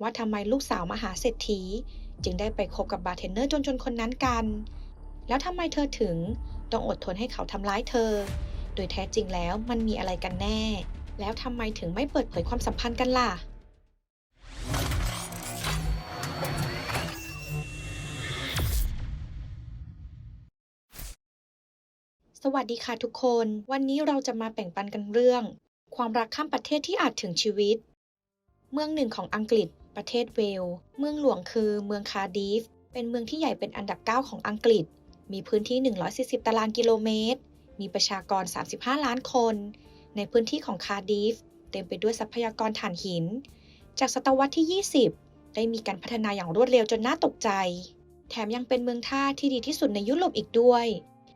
ว่าทำไมลูกสาวมหาเศรษฐี จึงได้ไปคบกับบาร์เทนเนอร์จนๆคนนั้นกัน แล้วทำไมเธอถึงต้องอดทนให้เขาทำร้ายเธอ โดยแท้จริงแล้วมันมีอะไรกันแน่ แล้วทำไมถึงไม่เปิดเผยความสัมพันธ์กันล่ะสวัสดีค่ะทุกคน วันนี้เราจะมาแบ่งปันกันเรื่อง ความรักข้ามประเทศที่อาจถึงชีวิต เมืองหนึ่งของอังกฤษ ประเทศเวลส์เมืองหลวงคือเมืองคาร์ดิฟ เป็นเมืองที่ใหญ่เป็นอันดับ 9 ของอังกฤษ มีพื้นที่ 140 ตารางกิโลเมตร มีประชากร 35 ล้านคน ในพื้นที่ของคาร์ดิฟ เต็มไปด้วยทรัพยากรถ่านหิน จากศตวรรษที่ 20 ได้มีการพัฒนาอย่างรวดเร็วจนน่าตกใจ แถมยังเป็นเมืองท่าที่ดีที่สุดในยุโรปอีกด้วย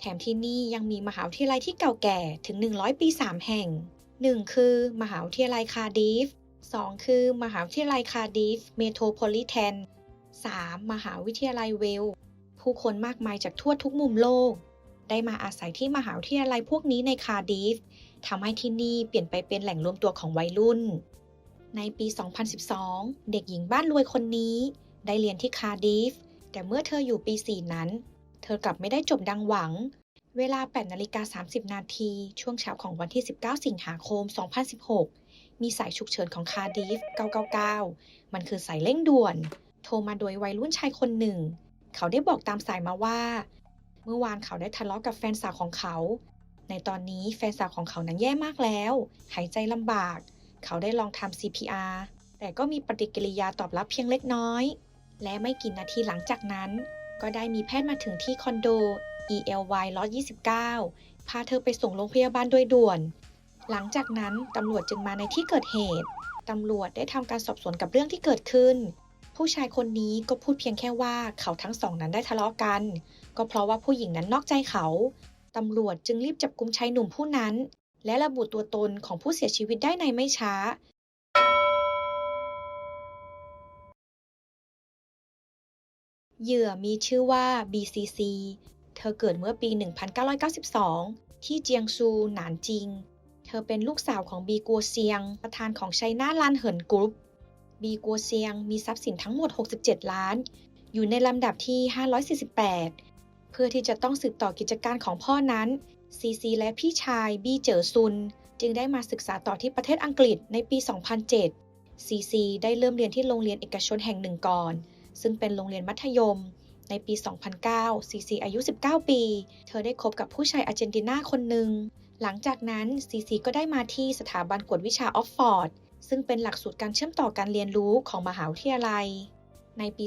แถมที่นี่ยังมีมหาวิทยาลัยที่เก่าแก่ถึง 100 ปี 3 แห่ง 1 คือ มหาวิทยาลัยคาร์ดิฟ 2 คือมหาวิทยาลัยคาร์ดิฟเมโทรโพลิแทน 3. มหาวิทยาลัยเวลส์ผู้คนมากมายจากทั่วทุกมุมโลก ได้มาอาศัยที่มหาวิทยาลัยพวกนี้ในคาร์ดิฟทำให้ที่นี่เปลี่ยนไปเป็นแหล่งรวมตัวของวัยรุ่น ในปี 2012 เด็กหญิงบ้านรวยคนนี้ ได้เรียนที่คาร์ดิฟแต่เมื่อเธออยู่ปี 4 นั้น เธอกลับไม่ได้จบดังหวัง เวลา8นาฬิกา30 นาที ช่วงเช้าของวันที่ 19 สิงหาคม 2016 มีสายฉุกเฉินของคาร์ดิฟ 999 มันคือสายเร่งด่วน โทรมาโดยวัยรุ่นชายคนหนึ่ง เขาได้บอกตามสายมาว่า เมื่อวานเขาได้ทะเลาะกับแฟนสาวของเขา ในตอนนี้แฟนสาวของเขานั้นแย่มากแล้ว หายใจลำบาก เขาได้ลองทำ CPR แต่ก็มีปฏิกิริยาตอบรับเพียงเล็กน้อย และไม่กี่นาทีหลังจากนั้น ก็ได้มีแพทย์มาถึงที่คอนโด ELY 129 พาเธอไปส่งโรงพยาบาลโดยด่วน หลังจากนั้นตำรวจจึงมาในที่เกิดเหตุ ตำรวจได้ทำการสอบสวนกับเรื่องที่เกิดขึ้น ผู้ชายคนนี้ก็พูดเพียงแค่ว่าเขาทั้งสองนั้นได้ทะเลาะกัน ก็เพราะว่าผู้หญิงนั้นนอกใจเขา ตำรวจจึงรีบจับกุมชายหนุ่มผู้นั้น และระบุตัวตนของผู้เสียชีวิตได้ในไม่ช้าเหยื่อมีชื่อว่า BCC เธอเกิดเมื่อปี 1992 ที่เจียงซู หนานจิง เธอเป็นลูกสาวของบีกัวเซียง ประธานของไชน่าลานเหินกรุ๊ป บีกัวเซียงมีทรัพย์สินทั้งหมด 67 ล้าน อยู่ในลำดับที่ 548 เพื่อที่จะต้องสืบต่อกิจการของพ่อนั้น ซีซีและพี่ชายบีเจ๋อซุน จึงได้มาศึกษาต่อที่ประเทศอังกฤษในปี 2007 ซีซีได้เริ่มเรียนที่โรงเรียนเอกชนแห่งหนึ่งก่อน ซึ่งเป็นโรงเรียนมัธยมในปี 2009 ซีซีอายุ 19 ปี เธอได้คบกับผู้ชายอาร์เจนตินาคนหนึ่ง หลังจากนั้นซีซีก็ได้มาที่สถาบันกวดวิชาออฟฟอร์ดซึ่งเป็นหลักสูตรการเชื่อมต่อการเรียนรู้ของมหาวิทยาลัย ในปี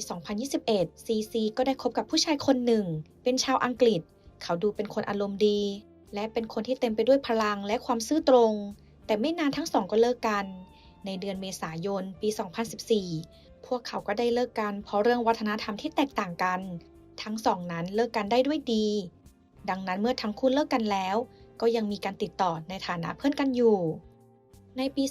2021 ซีซีก็ได้คบกับผู้ชายคนหนึ่ง เป็นชาวอังกฤษ เขาดูเป็นคนอารมณ์ดี และเป็นคนที่เต็มไปด้วยพลังและความซื่อตรง แต่ไม่นานทั้งสองก็เลิกกัน ในเดือนเมษายนปี 2014 พวกเขาก็ได้เลิกกันเพราะเรื่องวัฒนธรรมที่แตกต่างกัน ทั้งสองนั้นเลิกกันได้ด้วยดี ดังนั้นเมื่อทั้งคู่เลิกกันแล้ว ก็ยังมีการติดต่อในฐานะเพื่อนกันอยู่ ในปี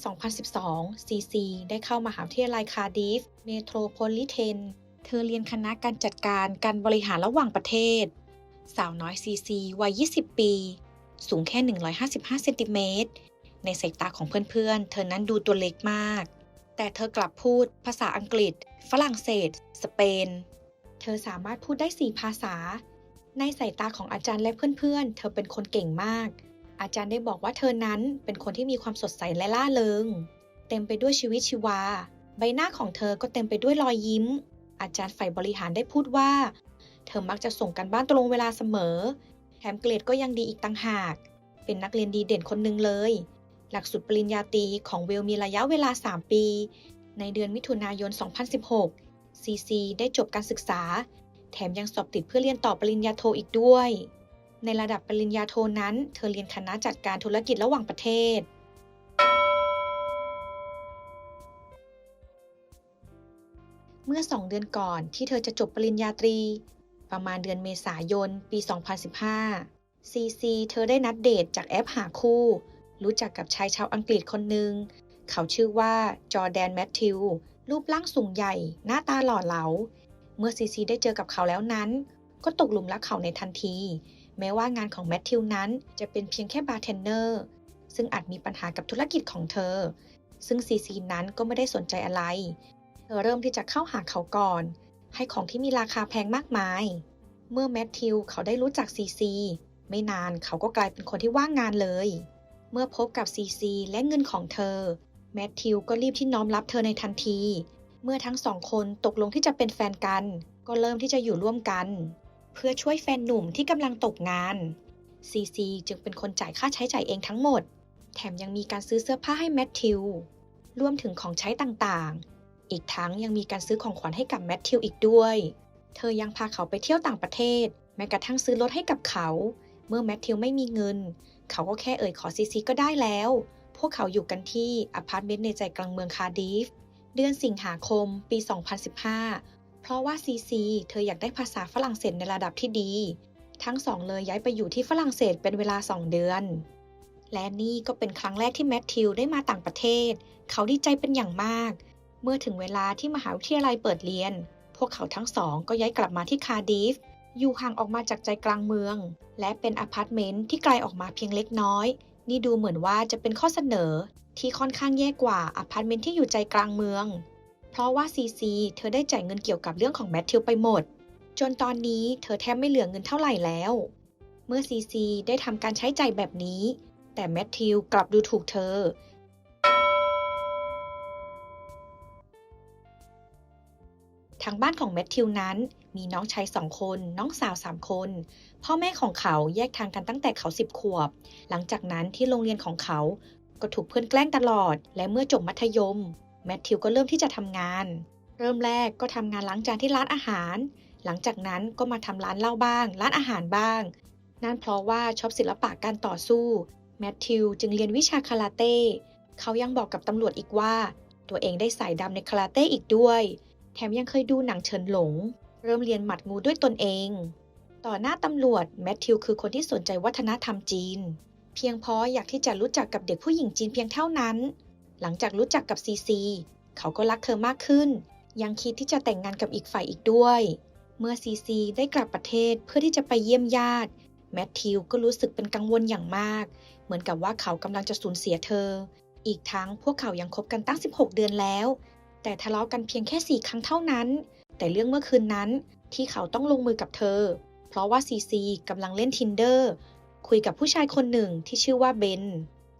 2012 ซีซีได้เข้ามหาวิทยาลัยคาร์ดิฟเมโทรโพลิเทน เธอเรียนคณะการจัดการการบริหารระหว่างประเทศ สาวน้อยซีซีวัย 20 ปี สูงแค่ 155 เซนติเมตร ในสายตาของเพื่อนๆ เธอนั้นดูตัวเล็กมาก แต่เธอกลับพูดภาษาอังกฤษ ฝรั่งเศส สเปน เธอสามารถพูดได้ 4 ภาษา ในสายตาของอาจารย์และเพื่อนๆ เธอเป็นคนเก่งมาก อาจารย์ได้บอกว่าเธอนั้นเป็นคนที่มีความสดใสและล่าเริง เต็มไปด้วยชีวิตชีวา ใบหน้าของเธอก็เต็มไปด้วยรอยยิ้ม อาจารย์ฝ่ายบริหารได้พูดว่า เธอมักจะส่งกันบ้านตรงเวลาเสมอ แถมเกรดก็ยังดีอีกต่างหาก เป็นนักเรียนดีเด่นคนหนึ่งเลย หลักสูตรปริญญาตรีของเวลมีระยะเวลา 3 ปี ในเดือนมิถุนายน 2016 ซีซีได้จบการศึกษา แถมยังสอบติดเพื่อเรียนต่อปริญญาโทอีกด้วย ในระดับปริญญาโทนั้น เธอเรียนคณะจัดการธุรกิจระหว่างประเทศ เมื่อ 2 เดือนก่อนที่เธอจะจบปริญญาตรี ประมาณเดือนเมษายน ปี 2015 ซีซีเธอได้นัดเดทจากแอปหาคู่ รู้จักกับชายชาวอังกฤษคนหนึ่งเขาชื่อว่าจอแดนแมทธิวรูปร่างสูงใหญ่ หน้าตาหล่อเหลา เมื่อซีซีได้เจอกับเขาแล้วนั้น ก็ตกหลุมรักเขาในทันที แม้ว่างานของแมทธิวนั้นจะเป็นเพียงแค่บาร์เทนเนอร์ซึ่งอาจมีปัญหากับธุรกิจของเธอ ซึ่งซีซีนั้นก็ไม่ได้สนใจอะไร เธอเริ่มที่จะเข้าหาเขาก่อน ให้ของที่มีราคาแพงมากมาย เมื่อแมทธิวเขาได้รู้จักซีซีไม่นานเขาก็กลายเป็นคนที่ว่างงานเลย เมื่อพบกับซีซีและเงินของเธอ แมทธิวก็รีบที่น้อมรับเธอในทันที เมื่อทั้งสองคนตกลงที่จะเป็นแฟนกัน ก็เริ่มที่จะอยู่ร่วมกัน เพื่อช่วยแฟนหนุ่มที่กำลังตกงานซีซีจึงเป็นคนจ่ายค่าใช้จ่ายเองทั้งหมด แถมยังมีการซื้อเสื้อผ้าให้แมทธิวรวมถึงของใช้ต่างๆ อีกทั้งยังมีการซื้อของขวัญให้กับแมทธิวอีกด้วย เธอยังพาเขาไปเที่ยวต่างประเทศ แม้กระทั่งซื้อรถให้กับเขา เมื่อแมทธิวไม่มีเงิน เขาก็แค่เอ่ยขอซีซีก็ได้แล้ว พวกเขาอยู่กันที่อพาร์ตเมนต์ในใจกลางเมืองคาร์ดิฟ เดือนสิงหาคมปี 2015 เพราะว่าซีซีเธออยากได้ภาษาฝรั่งเศสในระดับที่ดี ทั้งสองเลยย้ายไปอยู่ที่ฝรั่งเศสเป็นเวลา 2 เดือน และนี่ก็เป็นครั้งแรกที่แมทธิวได้มาต่างประเทศ เขาดีใจเป็นอย่างมาก เมื่อถึงเวลาที่มหาวิทยาลัยเปิดเรียน พวกเขาทั้งสองก็ย้ายกลับมาที่คาร์ดิฟอยู่ห่างออกมาจากใจกลางเมือง และเป็นอพาร์ตเมนต์ที่ไกลออกมาเพียงเล็กน้อย นี่ดูเหมือนว่าจะเป็นข้อเสนอ ที่ค่อนข้างแย่กว่าอพาร์ตเมนต์ที่อยู่ใจกลางเมือง เพราะว่าซีซีเธอได้จ่ายเงินเกี่ยวกับเรื่องของแมทธิวไปหมด จนตอนนี้เธอแทบไม่เหลือเงินเท่าไหร่แล้ว เมื่อซีซีได้ทำการใช้ใจ่ายแบบนี้ แต่แมทธิวกลับดูถูกเธอ ทางบ้านของแมทธิวนั้นมีน้องชายสองคน น้องสาวสามคน พ่อแม่ของเขาแยกทางกันตั้งแต่เขาสิบขวบ หลังจากนั้นที่โรงเรียนของเขา ก็ถูกเพื่อนแกล้งตลอด และเมื่อจบมัธยม แมทธิวก็เริ่มที่จะทำงาน เริ่มแรกก็ทำงานล้างจานที่ร้านอาหาร หลังจากนั้นก็มาทำร้านเหล้าบ้าง ร้านอาหารบ้าง นั่นเพราะว่าชอบศิลปะการต่อสู้ แมทธิวจึงเรียนวิชาคาราเต้ เขายังบอกกับตำรวจอีกว่า ตัวเองได้สายดำในคาราเต้อีกด้วย แถมยังเคยดูหนังเฉินหลง เริ่มเรียนหมัดงูด้วยตนเอง ต่อหน้าตำรวจแมทธิวคือคนที่สนใจวัฒนธรรมจีน เพียงพราะอยากที่จะรู้จักกับเด็กผู้หญิงจีนเพียงเท่านั้น หลังจากรู้จักกับซีซี เขาก็รักเธอมากขึ้น ยังคิดที่จะแต่งงานกับอีกฝ่ายอีกด้วย เมื่อซีซีได้กลับประเทศเพื่อที่จะไปเยี่ยมญาติ แมทธิวก็รู้สึกเป็นกังวลอย่างมาก เหมือนกับว่าเขากำลังจะสูญเสียเธอ อีกทั้งพวกเขายังคบกันตั้ง 16 เดือนแล้ว แต่ทะเลาะกันเพียงแค่ 4 ครั้งเท่านั้น แต่เรื่องเมื่อคืนนั้นที่เขาต้องลงมือกับเธอ เพราะว่าซีซีกำลังเล่น Tinder คุยกับผู้ชายคนหนึ่งที่ชื่อว่าเบน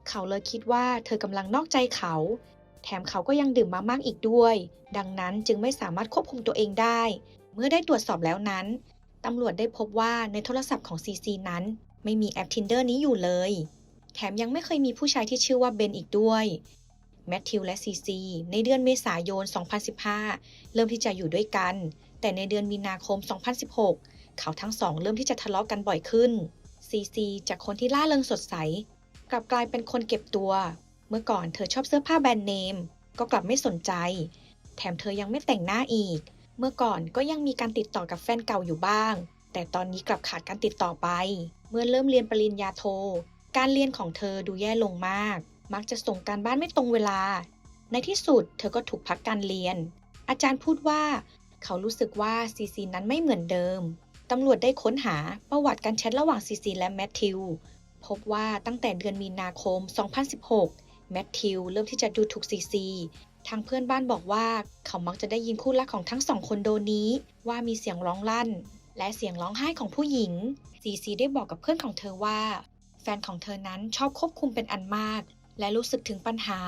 เขาเลยคิดว่าเธอกำลังนอกใจเขา แถมเขาก็ยังดื่มมามากอีกด้วย ดังนั้นจึงไม่สามารถควบคุมตัวเองได้ เมื่อได้ตรวจสอบแล้วนั้นตำรวจได้พบว่าในโทรศัพท์ของซีซีนั้น ไม่มีแอป Tinder นี้อยู่เลย แถมยังไม่เคยมีผู้ชายที่ชื่อว่าเบนอีกด้วยแมทธิวและซีซีในเดือนเมษายน 2015 เริ่มที่จะอยู่ด้วยกัน แต่ในเดือนมีนาคม 2016 เขาทั้งสองเริ่มที่จะทะเลาะกันบ่อยขึ้น ซีซีจากคนที่ล่าเริงสดใส กลับกลายเป็นคนเก็บตัว เมื่อก่อนเธอชอบเสื้อผ้าแบรนด์เนม ก็กลับไม่สนใจ แถมเธอยังไม่แต่งหน้าอีก เมื่อก่อนก็ยังมีการติดต่อกับแฟนเก่าอยู่บ้าง แต่ตอนนี้กลับขาดการติดต่อไป เมื่อเริ่มเรียนปริญญาโท การเรียนของเธอดูแย่ลงมาก มักจะส่งการบ้านไม่ตรงเวลา ในที่สุดเธอก็ถูกพักการเรียน อาจารย์พูดว่า เขารู้สึกว่าซีซีนั้นไม่เหมือนเดิม ตำรวจได้ค้นหาประวัติการแชทระหว่างซีซีและแมทธิว พบว่าตั้งแต่เดือนมีนาคม 2016 แมทธิวเริ่มที่จะดูถูกซีซีทางเพื่อนบ้านบอกว่าเขามักจะได้ยินคู่รักของทั้งสองคนโดนี้ ว่ามีเสียงร้องลั่น และเสียงร้องไห้ของผู้หญิง ซีซีได้บอกกับเพื่อนของเธอว่า แฟนของเธอนั้นชอบควบคุมเป็นอันมาก และรู้สึกถึงปัญหา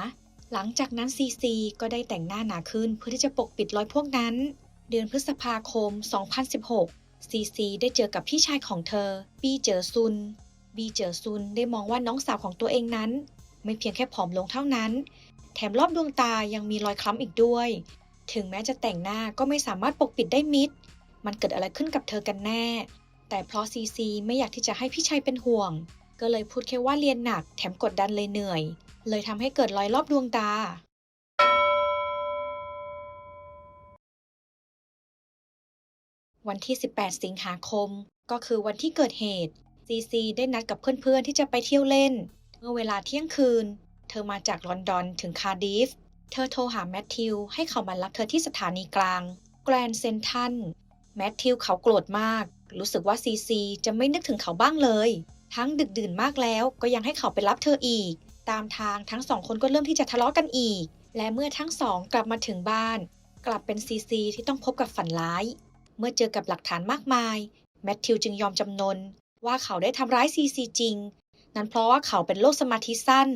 หลังจากนั้นซีซีก็ได้แต่งหน้าหนาขึ้นเพื่อที่จะปกปิดรอยพวกนั้น เดือนพฤษภาคม 2016 ซีซีได้เจอกับพี่ชายของเธอ บีเจอซุน บีเจอซุนได้มองว่าน้องสาวของตัวเองนั้น ไม่เพียงแค่ผอมลงเท่านั้น แถมรอบดวงตายังมีรอยคล้ำอีกด้วย ถึงแม้จะแต่งหน้าก็ไม่สามารถปกปิดได้มิด มันเกิดอะไรขึ้นกับเธอกันแน่ แต่เพราะซีซีไม่อยากที่จะให้พี่ชายเป็นห่วง ก็เลยพูดแค่ว่าเรียนหนัก แถมกดดันเลยเหนื่อย เลยทำให้เกิดรอยรอบดวงตา วันที่ 18 สิงหาคม ก็คือวันที่เกิดเหตุซีซีได้นัดกับเพื่อนๆ ที่จะไปเที่ยวเล่น เมื่อเวลาเที่ยงคืน เธอมาจากลอนดอนถึงคาร์ดิฟ เธอโทรหาแมทธิวให้เขามารับเธอที่สถานีกลาง แกรนเซนทันแมทธิวเขาโกรธมาก รู้สึกว่าซีซีจะไม่นึกถึงเขาบ้างเลย ทั้งดึกดื่นมากแล้วก็ยังให้เขาไปรับเธออีก ตามทางทั้งสองคนก็เริ่มที่จะทะเลาะกันอีก และเมื่อทั้งสองกลับมาถึงบ้าน กลับเป็นซีซีที่ต้องพบกับฝันร้าย เมื่อเจอกับหลักฐานมากมาย แมทธิวจึงยอมจำนน ว่าเขาได้ทำร้ายซีซีจริง นั้นเพราะว่าเขาเป็นโรคสมาธิสั้น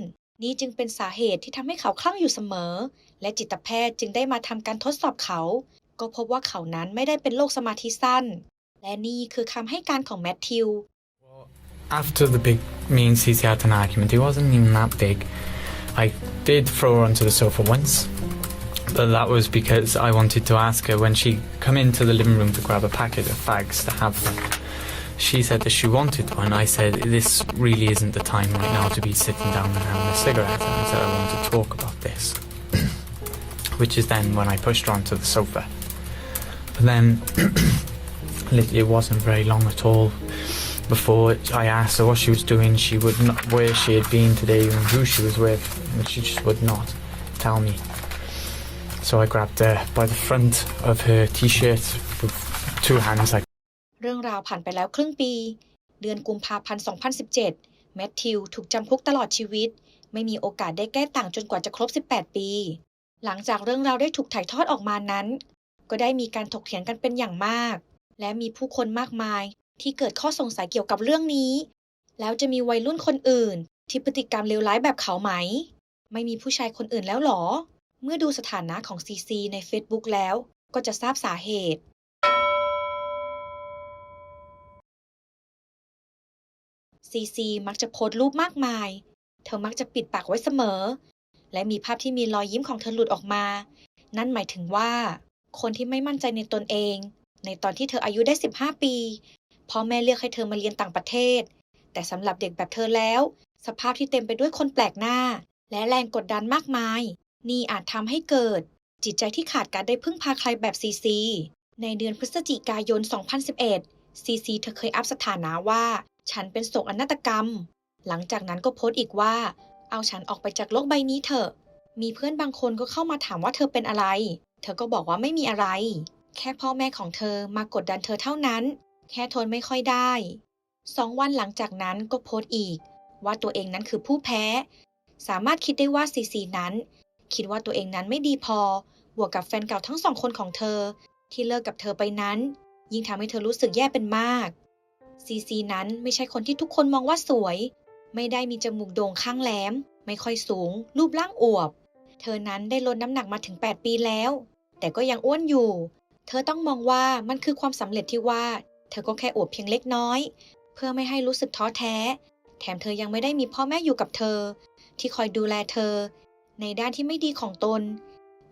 นี่จึงเป็นสาเหตุที่ทำให้เขาคลั่งอยู่เสมอ และจิตแพทย์จึงได้มาทำการทดสอบเขา ก็พบว่าเขานั้นไม่ได้เป็นโรคสมาธิสั้น และนี่คือคำให้การของแมทธิว After the big, me and Cece had an argument. It wasn't even that big. I did throw her onto the sofa once, but that was because I wanted to ask her when she come into the living room to grab a packet of fags to have them. She said that she wanted one. I said this really isn't the time right now to be sitting down and having a cigarette. And I said I want to talk about this, which is then when I pushed her onto the sofa. But then it wasn't very long at all before I asked her what she was doing, she would not, where she had been today and who she was with, and she just would not tell me. So I grabbed her by the front of her t-shirt with two hands like เรื่องราวผ่านไปแล้วครึ่งปี เดือนกุมภาพันธ์ 2017 แมทธิวถูกจำคุกตลอดชีวิต ไม่มีโอกาสได้แก้ต่างจนกว่าจะครบ 18 ปี หลังจากเรื่องราวได้ถูกถ่ายทอดออกมานั้น ก็ได้มีการถกเถียงกันเป็นอย่างมาก และมีผู้คนมากมายที่เกิดข้อสงสัยเกี่ยวกับเรื่องนี้ แล้วจะมีวัยรุ่นคนอื่น ที่พฤติกรรมเลวร้ายแบบเขาไหม ไม่มีผู้ชายคนอื่นแล้วหรอ เมื่อดูสถานะของซีซีใน Facebook แล้วก็จะทราบสาเหตุ ซีซีมักจะโพสต์รูปมากมาย เธอมักจะปิดปากไว้เสมอ และมีภาพที่มีรอยยิ้มของเธอหลุดออกมา นั่นหมายถึงว่า คนที่ไม่มั่นใจในตนเอง ในตอนที่เธออายุได้ 15 ปีพ่อแม่เลือกให้เธอมาเรียนต่างประเทศ แต่สำหรับเด็กแบบเธอแล้ว สภาพที่เต็มไปด้วยคนแปลกหน้า และแรงกดดันมากมาย นี่อาจทำให้เกิด จิตใจที่ขาดการได้พึ่งพาใครแบบซีซี ในเดือนพฤศจิกายน 2011 ซีซีเธอเคยอัพสถานะว่า ฉันเป็นโศกอนาตกรรม หลังจากนั้นก็โพสต์อีกว่า เอาฉันออกไปจากโลกใบนี้เถอะ มีเพื่อนบางคนก็เข้ามาถามว่าเธอเป็นอะไร เธอก็บอกว่าไม่มีอะไร แค่พ่อแม่ของเธอมากดดันเธอเท่านั้น แค่ทนไม่ค่อยได้สองวันหลังจากนั้นก็โพสต์อีก ว่าตัวเองนั้นคือผู้แพ้ สามารถคิดได้ว่าซีซีนั้น คิดว่าตัวเองนั้นไม่ดีพอ บวกกับแฟนเก่าทั้งสองคนของเธอ ที่เลิกกับเธอไปนั้น ยิ่งทำให้เธอรู้สึกแย่เป็นมาก ซีซีนั้นไม่ใช่คนที่ทุกคนมองว่าสวย ไม่ได้มีจมูกโด่งข้างแหลม ไม่ค่อยสูง รูปร่างอวบ เธอนั้นได้ลดน้ำหนักมาถึง 8 ปีแล้ว แต่ก็ยังอ้วนอยู่ เธอต้องมองว่ามันคือความสำเร็จที่ว่า เธอก็แค่อวบเพียงเล็กน้อย เพื่อไม่ให้รู้สึกท้อแท้ แถมเธอยังไม่ได้มีพ่อแม่อยู่กับเธอ ที่คอยดูแลเธอ ในด้านที่ไม่ดีของตน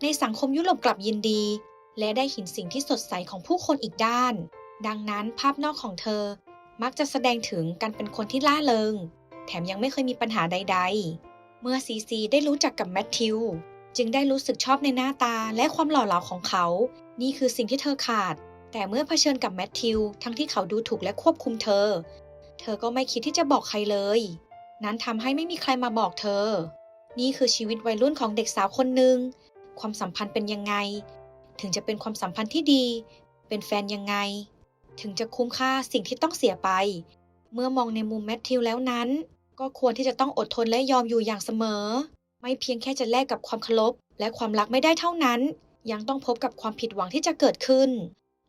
ในสังคมยุโรปกลับยินดี และได้เห็นสิ่งที่สดใสของผู้คนอีกด้าน ดังนั้นภาพนอกของเธอมักจะแสดงถึงการเป็นคนที่ล่าเริง แถมยังไม่เคยมีปัญหาใด ๆ เมื่อซีซีได้รู้จักกับแมทธิวจึงได้รู้สึกชอบในหน้าตาและความหล่อเหลาของเขา นี่คือสิ่งที่เธอขาด แต่เมื่อเผชิญกับแมทธิวทั้งที่เขาดูถูกและควบคุมเธอ เธอก็ไม่คิดที่จะบอกใครเลย นั้นทำให้ไม่มีใครมาบอกเธอ นี่คือชีวิตวัยรุ่นของเด็กสาวคนหนึ่ง ความสัมพันธ์เป็นยังไง ถึงจะเป็นความสัมพันธ์ที่ดี เป็นแฟนยังไง ถึงจะคุ้มค่าสิ่งที่ต้องเสียไป เมื่อมองในมุมแมทธิวแล้วนั้น ก็ควรที่จะต้องอดทนและยอมอยู่อย่างเสมอ ไม่เพียงแค่จะแลกกับความเคารพและความรักไม่ได้เท่านั้น ยังต้องพบกับความผิดหวังที่จะเกิดขึ้น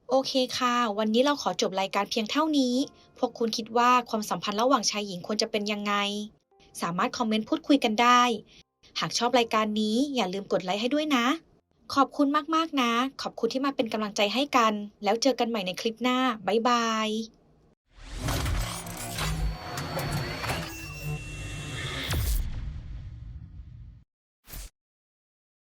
โอเคค่ะ วันนี้เราขอจบรายการเพียงเท่านี้ พวกคุณคิดว่าความสัมพันธ์ระหว่างชายหญิงควรจะเป็นยังไง สามารถคอมเมนต์พูดคุยกันได้ หากชอบรายการนี้อย่าลืมกดไลค์ให้ด้วยนะ ขอบคุณมากๆนะ ขอบคุณที่มาเป็นกำลังใจให้กัน แล้วเจอกันใหม่ในคลิปหน้า บ๊ายบาย